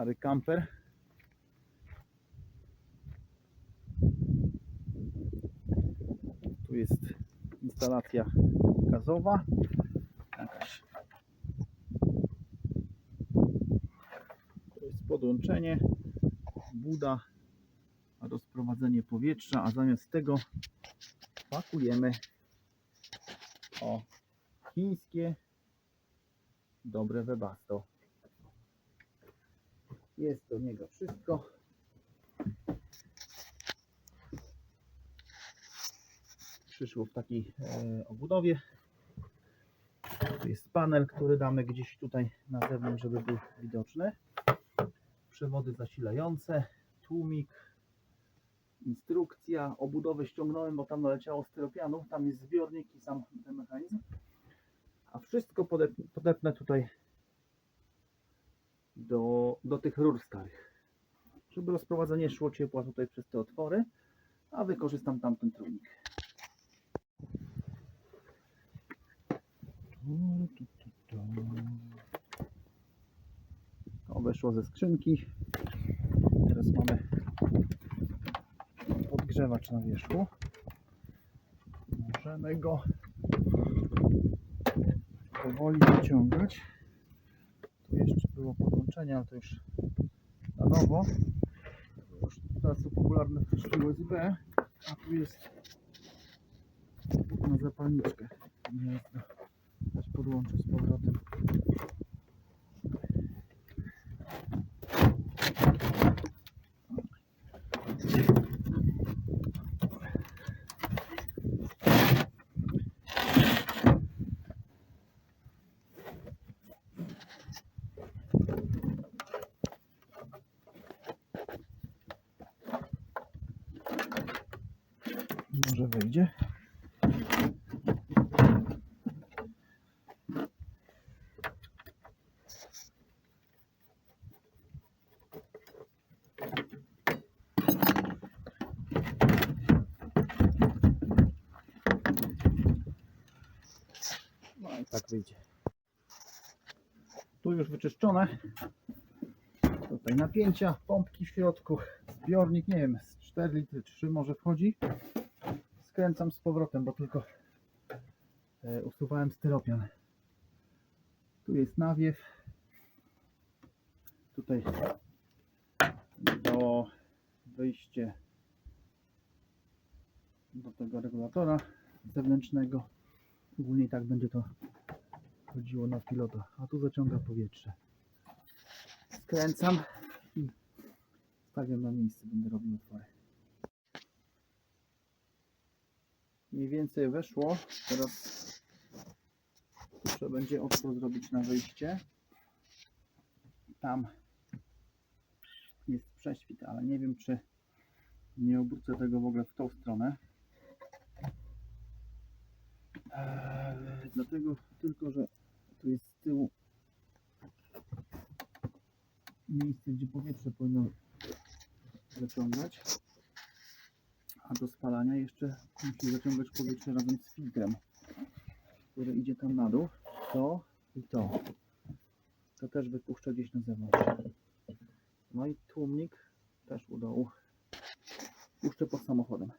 Stary kamper. Tu jest instalacja gazowa. Jakaś. To jest podłączenie. Buda rozprowadzenie powietrza, a zamiast tego pakujemy o chińskie dobre webasto. Jest do niego wszystko. Przyszło w takiej e, obudowie. Tu jest panel, który damy gdzieś tutaj na zewnątrz, żeby był widoczny. Przewody zasilające, tłumik, instrukcja. Obudowę ściągnąłem, bo tam naleciało styropianu. Tam jest zbiornik i sam ten mechanizm. A wszystko podep- podepnę tutaj do, do tych rur starych. Żeby rozprowadzenie szło ciepła tutaj przez te otwory, a wykorzystam tamten trójnik. To weszło ze skrzynki. Teraz mamy podgrzewacz na wierzchu. Możemy go powoli wyciągać. Tu jeszcze było podłączenie, ale to już na nowo. Teraz są popularne wtyczki USB, a tu jest na zapalniczkę. Gniazdo. Też podłączę z powrotem. Może wyjdzie. No i tak wyjdzie. Tu już wyczyszczone. Tutaj napięcia, pompki w środku, zbiornik, nie wiem, z 4 litry, 3 może wchodzi skręcam z powrotem, bo tylko e, usuwałem styropian. Tu jest nawiew. Tutaj do wyjście do tego regulatora zewnętrznego. Ogólnie tak będzie to chodziło na pilota, a tu zaciąga powietrze. Skręcam i stawiam na miejsce, będę robił otwory. Mniej więcej weszło. Teraz trzeba będzie otwór zrobić na wyjście. Tam jest prześwit, ale nie wiem czy nie obrócę tego w ogóle w tą stronę. Eee, dlatego tylko, że tu jest z tyłu miejsce, gdzie powietrze powinno zaciągać a do spalania jeszcze musi zaciągać powietrze razem z filtrem, który idzie tam na dół. To i to. To też wypuszcza gdzieś na zewnątrz. No i tłumnik też u dołu. Puszczę pod samochodem.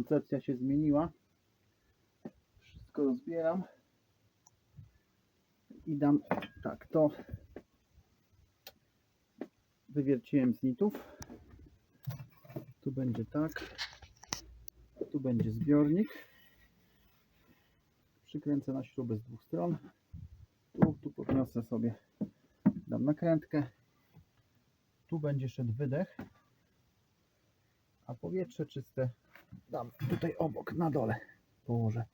Koncepcja się zmieniła. Wszystko rozbieram i dam tak, to wywierciłem z nitów. Tu będzie tak. Tu będzie zbiornik. Przykręcę na śrubę z dwóch stron. Tu, tu podniosę sobie, dam nakrętkę. Tu będzie szedł wydech, a powietrze czyste dam tutaj obok, na dole położę.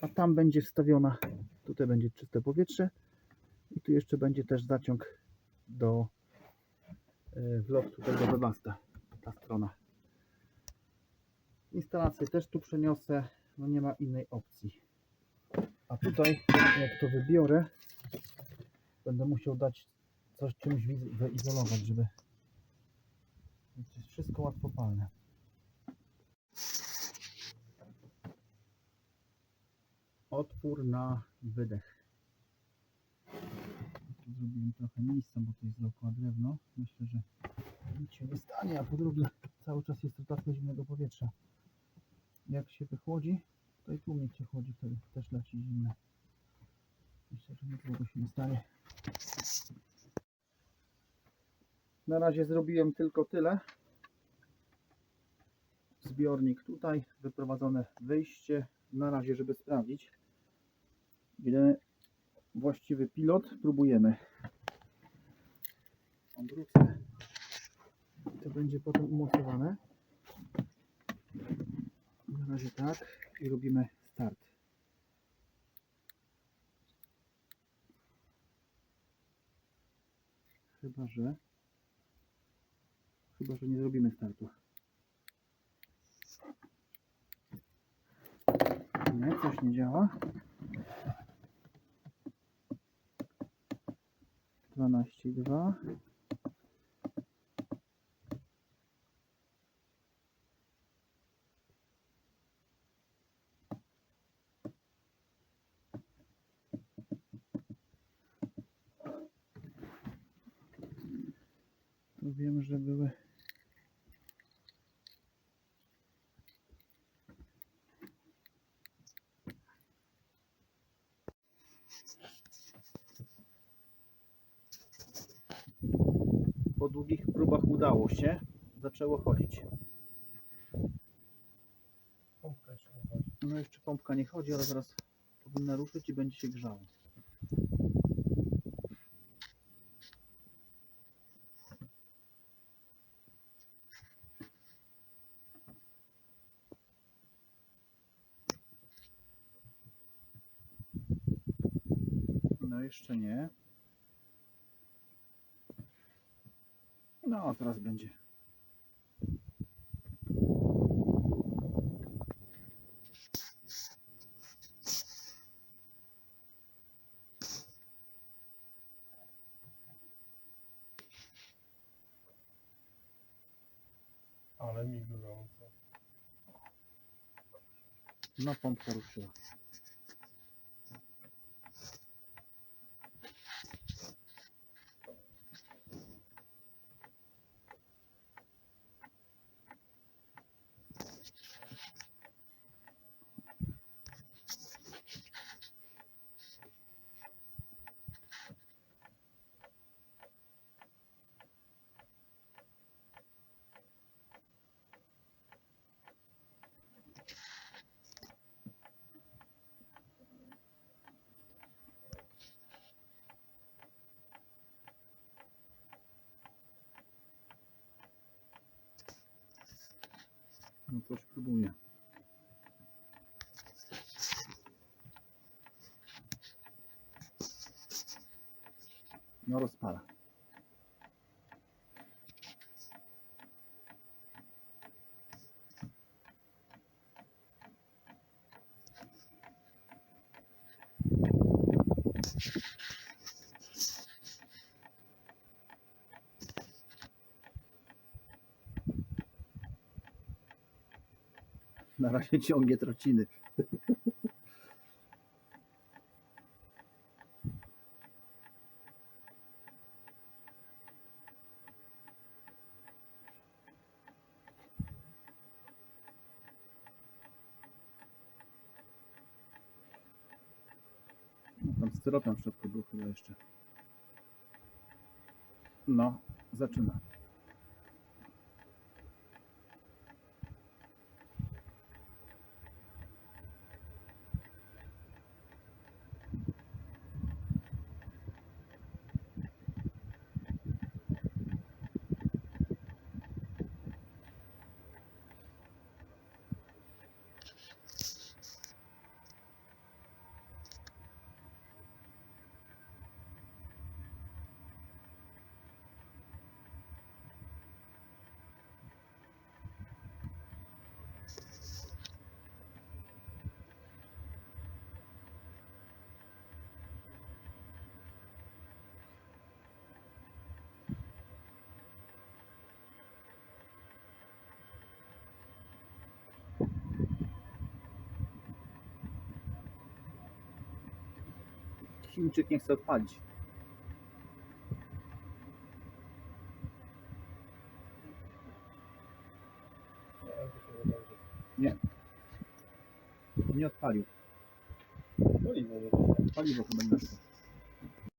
A tam będzie wstawiona, tutaj będzie czyste powietrze i tu jeszcze będzie też zaciąg do e, wlotu tego webasta, ta strona. Instalację też tu przeniosę, no nie ma innej opcji. A tutaj, jak to wybiorę, będę musiał dać coś czymś wyizolować, żeby Więc jest wszystko łatwopalne. Otwór na wydech. Tu zrobiłem trochę miejsca, bo to jest dookoła drewno. Myślę, że nic się nie stanie, a po drugie cały czas jest rotacja zimnego powietrza. Jak się wychłodzi, to i tłumik się chłodzi, wtedy też leci zimne. Myślę, że nic się nie stanie. Na razie zrobiłem tylko tyle. Zbiornik tutaj, wyprowadzone wyjście. Na razie, żeby sprawdzić, ile właściwy pilot próbujemy. Obrócę. To będzie potem umocowane. Na razie tak i robimy start. Chyba, że chyba, że nie zrobimy startu. Nie, coś nie działa. 12,2 Tu wiem, że były po długich próbach udało się. Zaczęło chodzić. Pompka jeszcze nie chodzi. No jeszcze pompka nie chodzi, ale zaraz powinna ruszyć i będzie się grzało. No jeszcze nie. No, teraz będzie. Ale mi gorąco. No, pompka ruszyła. No coś próbuję. No rozpala. Na razie ciągnie trociny. Tam styropian w środku był chyba jeszcze. No, zaczyna. Chińczyk nie chce odpalić. Nie. Nie odpalił. Paliwo doszło. Paliwo chyba nie weszło.